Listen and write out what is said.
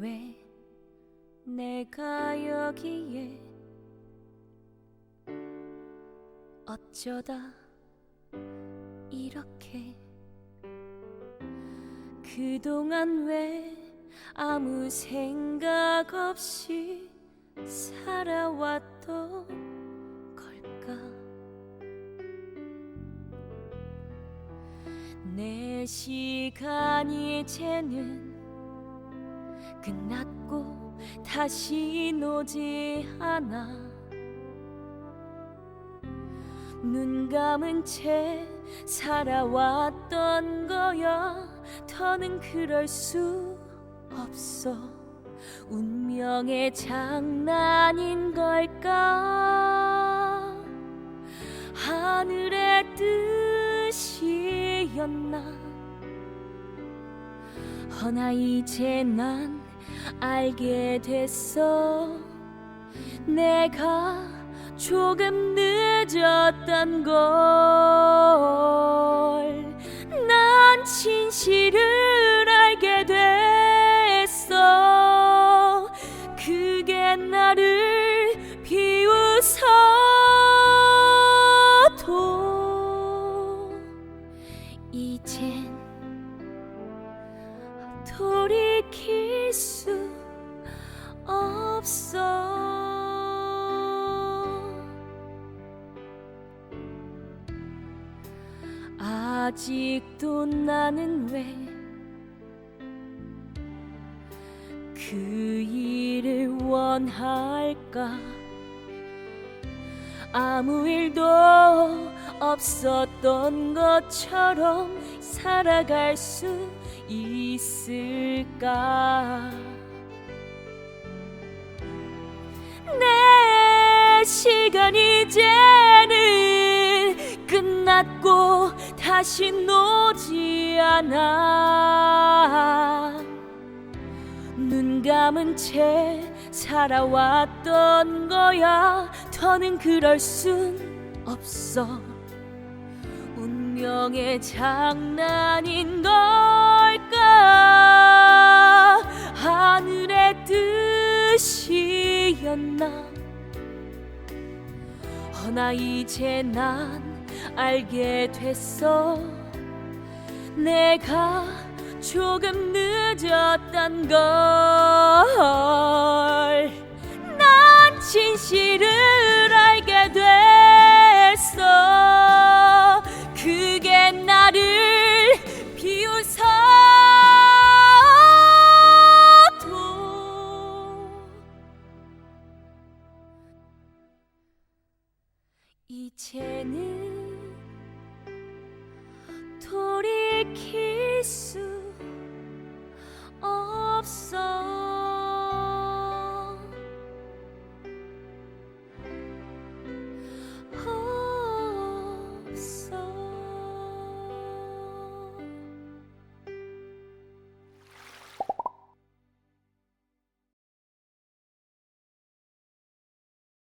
왜 내가 여기에 어쩌다 이렇게 그동안 왜 아무 생각 없이 살아왔던 걸까? 내 시간이 이제는 끝났고 다시 오지 않아. 눈 감은 채 살아왔던 거야. 더는 그럴 수 없어. 운명의 장난인 걸까? 하늘의 뜻이었나 허나 이제 난 알게 됐어 내가 조금 늦었던 걸. 난 진실을 알게 됐어. 그게 나를 비웃어도 이젠 돌이킬 수 없어. 아직도 나는 왜 그 일을 원할까? 아무 일도 없었던 것처럼 살아갈 수 있을까? 내 시간 이제는 끝났고 다시 오지 않아. 눈 감은 채 살아왔던 거야. 더는 그럴 순 없어 운명의 장난인 걸까? 하늘의 뜻이었나? 허나 이제 난 알게 됐어. 내가 조금 늦었던 걸. 이제는 돌이킬 수